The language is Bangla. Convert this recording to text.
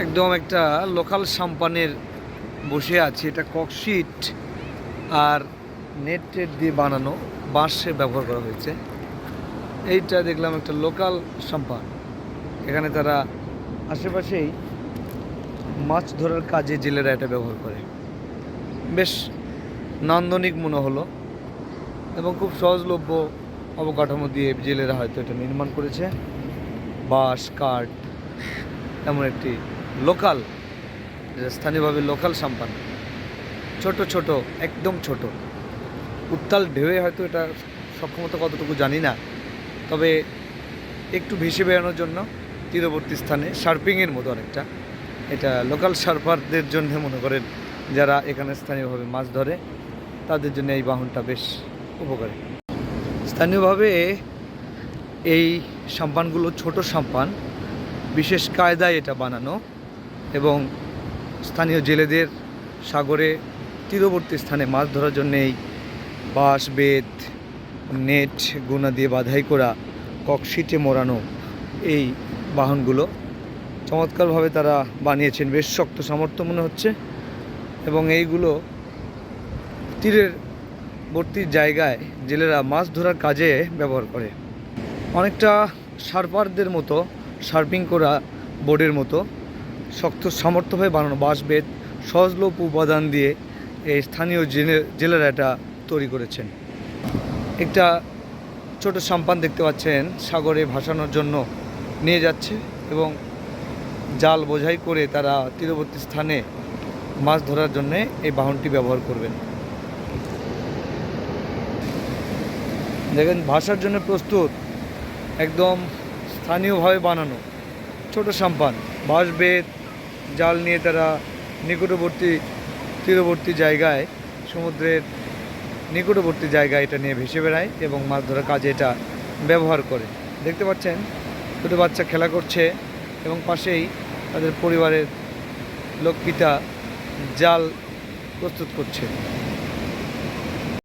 একদম একটা লোকাল সাম্পানের বসে আছে। এটা ককশিট আর নেট টেট দিয়ে বানানো, বাঁশে ব্যবহার করা হয়েছে। এইটা দেখলাম একটা লোকাল সাম্পান এখানে তারা আশেপাশেই মাছ ধরার কাজে জেলেরা এটা ব্যবহার করে। বেশ নান্দনিক মনে হলো এবং খুব সহজলভ্য অবকাঠামো দিয়ে জেলেরা হয়তো এটা নির্মাণ করেছে। বাঁশ, কাঠ, এমন একটি লোকাল, স্থানীয়ভাবে লোকাল সাম্পান। ছোট ছোট, একদম ছোট। উত্তাল ঢেউয়ে হয়তো এটা সক্ষমতা কতটুকু জানি না। তবে একটু ভেসে বেড়ানোর জন্য তীরবর্তী স্থানে শার্পিংয়ের মতো অনেকটা। এটা লোকাল সার্ফারদের জন্য মনে করেন যারা এখানে স্থানীয়ভাবে মাছ ধরে, তাদের জন্য এই বাহনটা বেশ উপকারী। স্থানীয়ভাবে এই সাম্পানগুলো ছোট সাম্পান, বিশেষ কায়দায় এটা বানানো। এবং স্থানীয় জেলেদের সাগরে তীরবর্তী স্থানে মাছ ধরার জন্য এই বাঁশ, বেত, নেট, গুনা দিয়ে বাধাই করা ককশিটে মোড়ানো এই বাহনগুলো চমৎকারভাবে তারা বানিয়েছেন। বেশ শক্ত সামর্থ্য মনে হচ্ছে এবং এইগুলো তীরের বর্তী জায়গায় জেলেরা মাছ ধরার কাজে ব্যবহার করে। অনেকটা সার্পারদের মতো সার্পিং করা বোর্ডের মতো শক্ত সামর্থ্যভাবে বানানো বাঁশ বেত সহজলভ্য উপাদান দিয়ে এই স্থানীয় জেলে, জেলেরা এটা তৈরি করেছেন। একটা ছোট সাম্পান দেখতে পাচ্ছেন, সাগরে ভাসানোর জন্য নিয়ে যাচ্ছে এবং জাল বোঝাই করে তারা তীরবর্তী স্থানে মাছ ধরার জন্যে এই বাহনটি ব্যবহার করবেন। দেখেন ভাষার জন্য প্রস্তুত, একদম স্থানীয়ভাবে বানানো ছোট সাম্পান বাঁশ বেত জাল নিয়ে তারা নিকটবর্তী, তীরবর্তী জায়গায়, সমুদ্রের নিকটবর্তী জায়গায় এটা নিয়ে ভেসে বেড়ায় এবং মাছ ধরার কাজে এটা ব্যবহার করে। দেখতে পাচ্ছেন ছোটো বাচ্চা খেলা করছে এবং পাশেই তাদের পরিবারের লোক পিতা জাল প্রস্তুত করছে।